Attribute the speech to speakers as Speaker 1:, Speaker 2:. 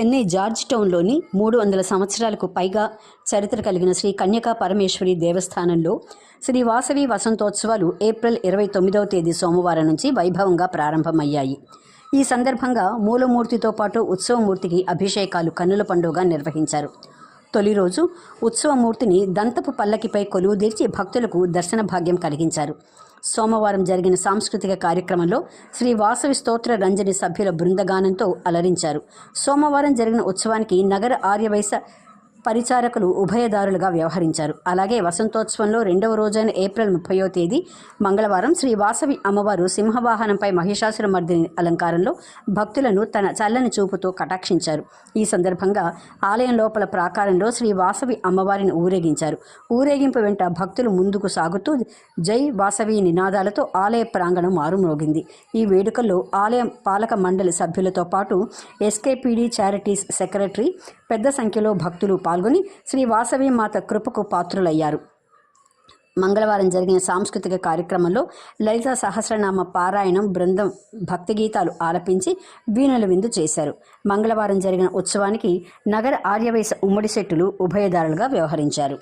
Speaker 1: Chennai George టౌన్లోని మూడు వందల సంవత్సరాలకు పైగా చరిత్ర కలిగిన శ్రీ కన్యకా పరమేశ్వరి దేవస్థానంలో శ్రీ వాసవి వసంతోత్సవాలు ఏప్రిల్ ఇరవై తొమ్మిదవ తేదీ సోమవారం నుంచి వైభవంగా ప్రారంభమయ్యాయి. ఈ సందర్భంగా మూలమూర్తితో పాటు ఉత్సవమూర్తికి అభిషేకాలు కన్నుల పండుగ నిర్వహించారు. తొలి రోజు ఉత్సవమూర్తిని దంతపు పల్లకిపై కొలువుదీర్చి భక్తులకు దర్శన భాగ్యం కలిగించారు. సోమవారం జరిగిన సాంస్కృతిక కార్యక్రమంలో శ్రీ వాసవి స్తోత్ర రంజని సభ్యుల బృందగానంతో అలరించారు. సోమవారం జరిగిన ఉత్సవానికి నగర ఆర్యవైశ్య పరిచారకులు ఉభయదారులుగా వ్యవహరించారు. అలాగే వసంతోత్సవంలో రెండవ రోజైన ఏప్రిల్ ముప్పయో తేదీ మంగళవారం శ్రీ వాసవి అమ్మవారు సింహవాహనంపై మహిషాసురమర్దిని అలంకారంలో భక్తులను తన చల్లని చూపుతో కటాక్షించారు. ఈ సందర్భంగా ఆలయం లోపల ప్రాకారంలో శ్రీ వాసవి అమ్మవారిని ఊరేగించారు. ఊరేగింపు వెంట భక్తులు ముందుకు సాగుతూ జై వాసవి నినాదాలతో ఆలయ ప్రాంగణం మారుమ్రోగింది ఈ వేడుకల్లో ఆలయం పాలక మండలి సభ్యులతో పాటు ఎస్కేపీడీ చారిటీస్ సెక్రటరీ పెద్ద సంఖ్యలో భక్తులు పాల్గొని శ్రీ వాసవి మాత కృపకు పాత్రులయ్యారు. మంగళవారం జరిగిన సాంస్కృతిక కార్యక్రమంలో లలిత సహస్రనామ పారాయణం బృందం భక్తిగీతాలు ఆలపించి వీణుల విందు చేశారు. మంగళవారం జరిగిన ఉత్సవానికి నగర ఆర్యవేశ ఉమ్మడి శెట్టులు ఉభయదారులుగా వ్యవహరించారు.